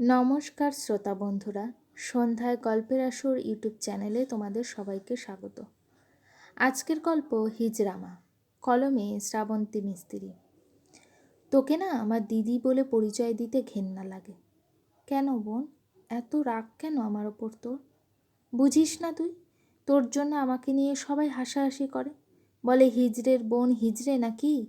নমস্কার শ্রোতা বন্ধুরা, সন্ধ্যায় গল্পের আসর ইউটিউব চ্যানেলে তোমাদের সবাইকে স্বাগত। আজকের গল্প হিজরামা, কলমে শ্রাবন্তী মিস্ত্রি। তোকে না আমার দিদি বলে পরিচয় দিতে ঘেন্না লাগে। কেন বোন, এত রাগ কেন আমার ওপর তোর? বুঝিস না তুই, তোর জন্য আমাকে নিয়ে সবাই হাসাহাসি করে। বলে হিজড়ের বোন হিজড়ে নাকি?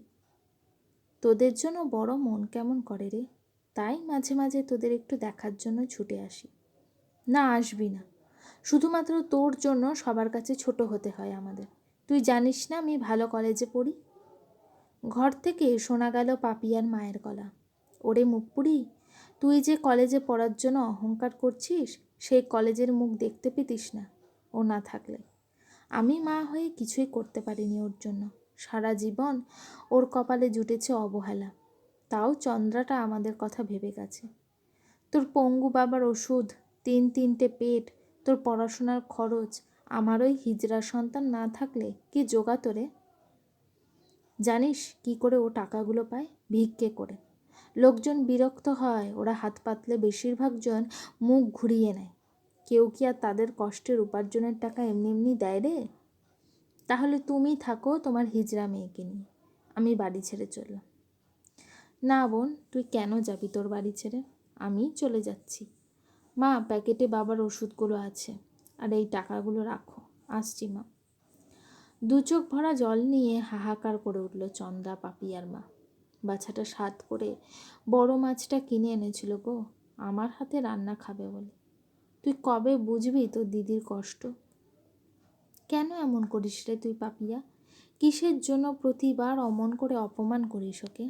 তোদের জন্য বড় মন কেমন করে রে? তাই মাঝে মাঝে তোদের একটু দেখার জন্য ছুটে আসি। না, আসবি না। শুধুমাত্র তোর জন্য সবার কাছে ছোট হতে হয় আমাদের। তুই জানিস না আমি ভালো কলেজে পড়ি? ঘর থেকে শোনা গেল পাপিয়ার মায়ের গলা। ওরে মুখপুরি, তুই যে কলেজে পড়ার জন্য অহংকার করছিস, সেই কলেজের মুখ দেখতে পেতিস না, ও না থাকলে। আমি মা হয়ে কিছুই করতে পারিনি ওর জন্য। সারা জীবন ওর কপালে জুটেছে অবহেলা। তাও চন্দ্রাটা আমাদের কথা ভেবে গেছে। তোর পঙ্গু বাবার ওষুধ, তিন তিনটে পেট, তোর পড়াশোনার খরচ, আমার ওই হিজড়া সন্তান না থাকলে কি জোগাতো রে জানিস কি করে ও টাকাগুলো পায়? ভিক্ষে করে। লোকজন বিরক্ত হয়, ওরা হাত পাতলে বেশিরভাগ জন মুখ ঘুরিয়ে নেয়। কেউ কি আর তাদের কষ্টের উপার্জনের টাকা এমনি এমনি দেয় রে? তাহলে তুমি থাকো তোমার হিজড়া মেয়েকে নিয়ে। আমি বাড়ি ছেড়ে চললাম। না বোন, তুই কেন যাবি তোর বাড়ি ছেড়ে? আমি চলে যাচ্ছি। মা, প্যাকেটে বাবার ওষুধগুলো আছে। আর এই টাকাগুলো রাখো। আসছি মা। দু চোখ ভরা জল নিয়ে হাহাকার করে উঠল চন্দ্রা পাপিয়ার মা। বাচ্চাটা স্বাদ করে বড় মাছটা কিনে এনেছিল গো। আমার হাতে রান্না খাবে বলে। তুই কবে বুঝবি তোর দিদির কষ্ট? কেন এমন করিস রে তুই পাপিয়া? কিসের জন্য প্রতিবার অমন করে অপমান করিস ওকে?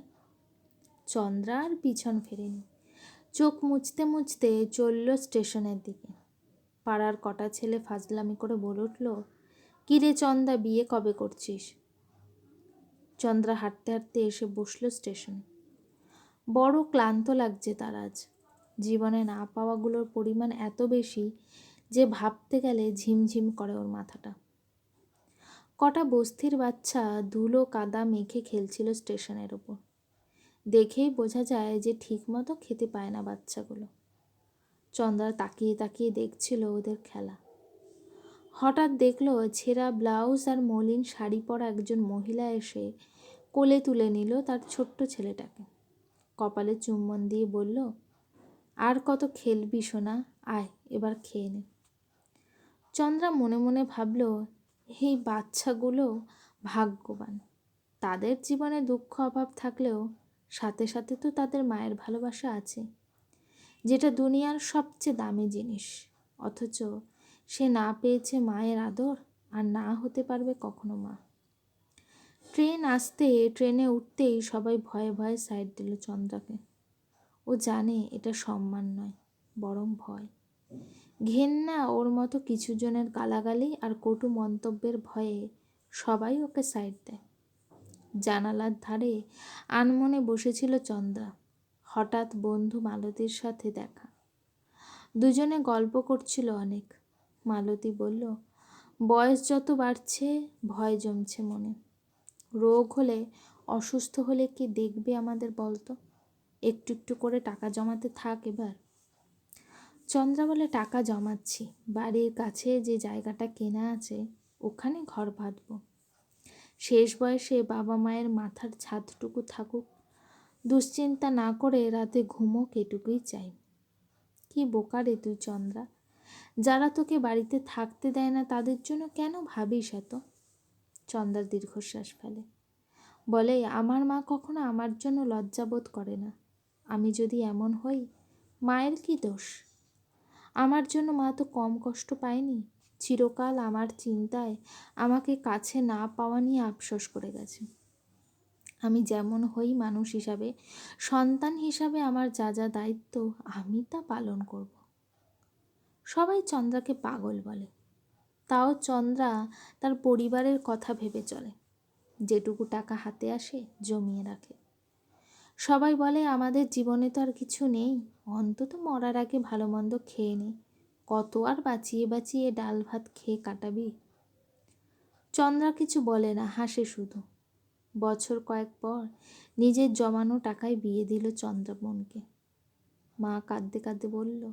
চন্দ্রা আর পিছন ফেরেনি। চোখ মুছতে মুছতে চলল স্টেশনের দিকে। পাড়ার কটা ছেলে ফাজলামি করে বলে উঠল কিরে চন্দা, বিয়ে কবে করছিস? চন্দ্রা হাঁটতে হাঁটতে এসে বসল স্টেশনে। বড় ক্লান্ত লাগছে তার আজ। জীবনে না পাওয়াগুলোর পরিমাণ এত বেশি যে ভাবতে গেলে ঝিমঝিম করে ওর মাথাটা। কটা বস্তির বাচ্চা ধুলো কাদা মেখে খেলছিল স্টেশনের ওপর। দেখেই বোঝা যায় যে ঠিকমতো খেতে পায় না বাচ্চাগুলো। চন্দ্রা তাকিয়ে তাকিয়ে দেখছিল ওদের খেলা। হঠাৎ দেখল ছেঁড়া ব্লাউজ আর মলিন শাড়ি পরা একজন মহিলা এসে কোলে তুলে নিল তার ছোট্ট ছেলেটাকে। কপালে চুম্বন দিয়ে বলল, আর কত খেলবি সোনা, আয় এবার খেয়ে নে। চন্দ্রা মনে মনে ভাবল, এই বাচ্চাগুলো ভাগ্যবান। তাদের জীবনে দুঃখ অভাব থাকলেও সাথে সাথে তো তাদের মায়ের ভালোবাসা আছে। যেটা দুনিয়ার সবচেয়ে দামি জিনিস। অথচ সে না পেয়েছে মায়ের আদর আর না হতে পারবে কখনো মা। ট্রেন আসতে, ট্রেনে উঠতেই সবাই ভয়ে ভয়ে সাইড দিল চন্দ্রাকে। ও জানে এটা সম্মান নয়, বরং ভয়। ঘেন্না ওর মতো কিছু জনের গালাগালি আর কটু মন্তব্যের ভয়ে সবাই ওকে সাইড দেয়। জানালার ধারে আনমনে বসেছিল চন্দ্রা। হঠাৎ বন্ধু মালতীর সাথে দেখা। দুজনে গল্প করছিল অনেক। মালতী বলল, বয়স যত বাড়ছে, ভয় জমছে মনে। রোগ হলে, অসুস্থ হলে কি দেখবে আমাদের বলতো? একটু একটু করে টাকা জমাতে থাক এবার। চন্দ্রা বলে, টাকা জমাচ্ছি। বাড়ির কাছে যে জায়গাটা কেনা আছে, ওখানে ঘর বাঁধবো। শেষ বয়সে বাবা মায়ের মাথার ছাদটুকু থাকুক, দুশ্চিন্তা না করে রাতে ঘুমোক এটুকুই চাই। কি বোকা রে তুই চন্দ্রা? যারা তোকে বাড়িতে থাকতে দেয় না তাদের জন্য কেন ভাবিস এত? চন্দ্রা দীর্ঘশ্বাস ফেলে। বলে, আমার মা কখনো আমার জন্য লজ্জাবোধ করে না। আমি যদি এমন হই, মায়ের কি দোষ? আমার জন্য মা তো কম কষ্ট পায়নি। চিরকাল আমার চিন্তায় আমাকে কাছে না পাওয়া নিয়ে আফসোস করে গেছে। আমি যেমন হই মানুষ হিসাবে, সন্তান হিসাবে আমার যা যা দায়িত্ব আমি তা পালন করব। সবাই চন্দ্রাকে পাগল বলে। তাও চন্দ্রা তার পরিবারের কথা ভেবে চলে। যেটুকু টাকা হাতে আসে জমিয়ে রাখে। সবাই বলে, আমাদের জীবনে তো আর কিছু নেই। অন্তত মরার আগে ভালো মন্দ খেয়ে নেই কত আর বাঁচিয়ে বাঁচিয়ে ডাল ভাত খেয়ে কাটাবি? চন্দ্রা কিছু বলে না, হাসে শুধু। বছর কয়েক পর নিজের জমানো টাকায় বিয়ে দিল চন্দ্রমনকে মা কাঁদতে কাঁদতে বলল,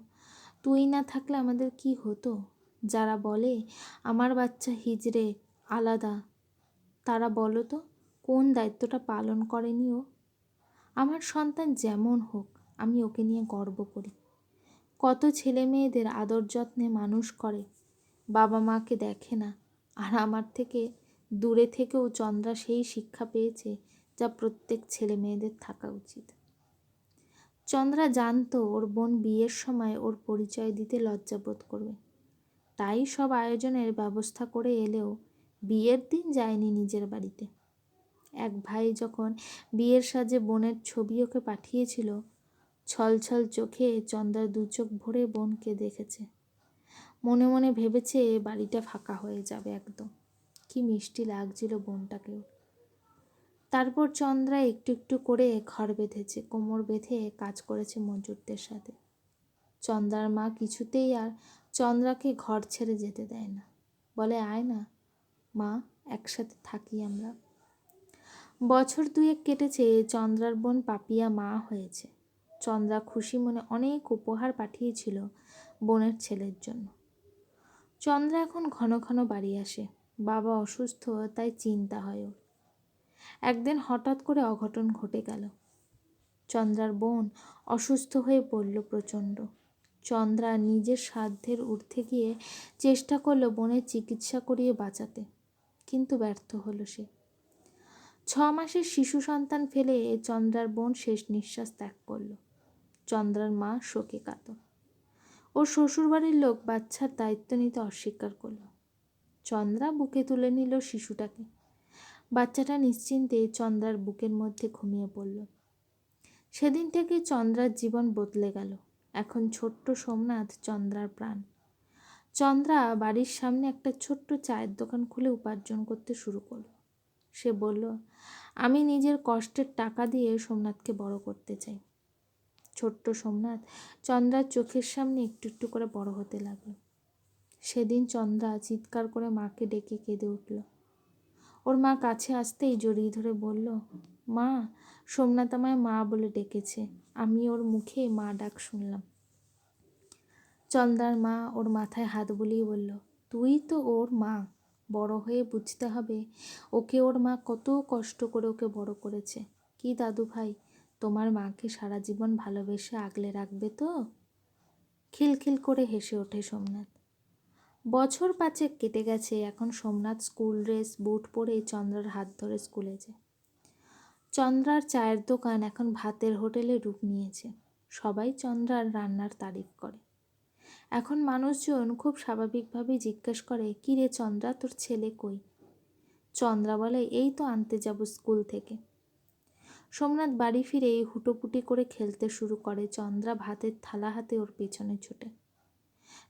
তুই না থাকলে আমাদের কি হতো? যারা বলে, আমার বাচ্চা হিজড়ে, আলাদা, তারা বলো তো, কোন দায়িত্বটা পালন করেনি ও? আমার সন্তান যেমন হোক, আমি ওকে নিয়ে গর্ব করি। কত ছেলে মেয়েদের আদর যত্নে মানুষ করে। বাবা মাকে দেখে না। আর আমার থেকে দূরে থেকেও চন্দ্রা সেই শিক্ষা পেয়েছে যা প্রত্যেক ছেলে মেয়েদের থাকা উচিত। চন্দ্রা জানতো ওর বোন বিয়ের সময় ওর পরিচয় দিতে লজ্জাবোধ করবে। তাই সব আয়োজনের ব্যবস্থা করে এলেও বিয়ের দিন যায়নি নিজের বাড়িতে। এক ভাই যখন বিয়ের সাজে বোনের ছবি ওকে পাঠিয়েছিল ছলছল চোখে চন্দ্রার দু চোখ ভরে বোনকে দেখেছে। মনে মনে ভেবেছে বাড়িটা ফাঁকা হয়ে যাবে একদম। কি মিষ্টি লাগছিল বোনটাকেও। তারপর চন্দ্রা একটু একটু করে ঘর বেঁধেছে, কোমর বেঁধে কাজ করেছে মজুরদের সাথে। চন্দ্রার মা কিছুতেই আর চন্দ্রাকে ঘর ছেড়ে যেতে দেয় না। বলে, আয় না, মা, একসাথে থাকি আমরা। বছর দুয়েক কেটেছে, চন্দ্রার বোন পাপিয়া মা হয়েছে। চন্দ্রা খুশি মনে অনেক উপহার পাঠিয়েছিল বোনের ছেলের জন্য। চন্দ্রা এখন ঘন ঘন বাড়ি আসে। বাবা অসুস্থ, তাই চিন্তা হয় ওর। একদিন হঠাৎ করে অঘটন ঘটে গেল। চন্দ্রার বোন অসুস্থ হয়ে পড়ল প্রচণ্ড। চন্দ্রা নিজের সাধ্যের ঊর্ধ্বে গিয়ে চেষ্টা করল বোনের চিকিৎসা করিয়ে বাঁচাতে, কিন্তু ব্যর্থ হলো সে। ছ মাসের শিশু সন্তান ফেলে চন্দ্রার বোন শেষ নিঃশ্বাস ত্যাগ করল। চন্দ্রার মা শোকে কাত ও শ্বশুরবাড়ির লোক বাচ্চার দায়িত্ব নিতে অস্বীকার করল। চন্দ্রা বুকে তুলে নিল শিশুটাকে। বাচ্চাটা নিশ্চিন্তে চন্দ্রার বুকের মধ্যে ঘুমিয়ে পড়ল। সেদিন থেকে চন্দ্রার জীবন বদলে গেল। এখন ছোট্ট সোমনাথ চন্দ্রার প্রাণ। চন্দ্রা বাড়ির সামনে একটা ছোট্ট চায়ের দোকান খুলে উপার্জন করতে শুরু করল। সে বলল, আমি নিজের কষ্টের টাকা দিয়ে সোমনাথকে বড় করতে চাই। ছোট্ট সোমনাথ চন্দ্রার চোখের সামনে একটু একটু করে বড় হতে লাগল। সেদিন চন্দ্রা চিৎকার করে মাকে ডেকে কেঁদে উঠল। ওর মা কাছে আসতেই জড়িয়ে ধরে বলল, মা, সোমনাথ আমায় মা বলে ডেকেছে। আমি ওর মুখে মা ডাক শুনলাম। চন্দ্রার মা ওর মাথায় হাত বুলিয়ে বলল, তুই তো ওর মা। বড় হয়ে বুঝতে হবে, ওকে ওর মা কত কষ্ট করে ওকে বড় করেছে। কি দাদু ভাই তোমার মাকে সারা জীবন ভালোবেসে আগলে রাখবে তো? খিলখিল করে হেসে ওঠে সোমনাথ। বছর পাঁচেক কেটে গেছে, এখন সোমনাথ স্কুল ড্রেস, বুট পরে চন্দ্রার হাত ধরে স্কুলে যায়। চন্দ্রার চায়ের দোকান এখন ভাতের হোটেলে রূপ নিয়েছে। সবাই চন্দ্রার রান্নার তারিফ করে। এখন মানুষজন খুব স্বাভাবিকভাবেই জিজ্ঞেস করে কী রে চন্দ্রা, তোর ছেলে কই? চন্দ্রা বলে, এই তো আনতে যাব স্কুল থেকে। সোমনাথ বাড়ি ফিরে হুটোপুটি করে খেলতে শুরু করে চন্দ্রা ভাতের থালা হাতে ওর পেছনে ছুটে।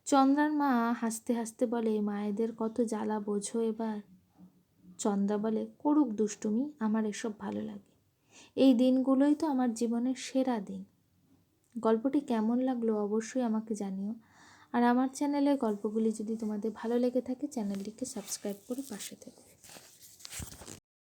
চন্দ্রার মা হাসতে হাসতে বলে, মায়েদের কত জ্বালা, বোঝো এবার। চন্দ্রা বলে, করুক দুষ্টুমি, আমার এসব ভালো লাগে। এই দিনগুলোই তো আমার জীবনের সেরা দিন। গল্পটি কেমন লাগল অবশ্যই আমাকে জানিও। আর আমার চ্যানেলের গল্পগুলি যদি তোমাদের ভালো লেগে থাকে, চ্যানেলটিকে সাবস্ক্রাইব করে পাশে থেকো।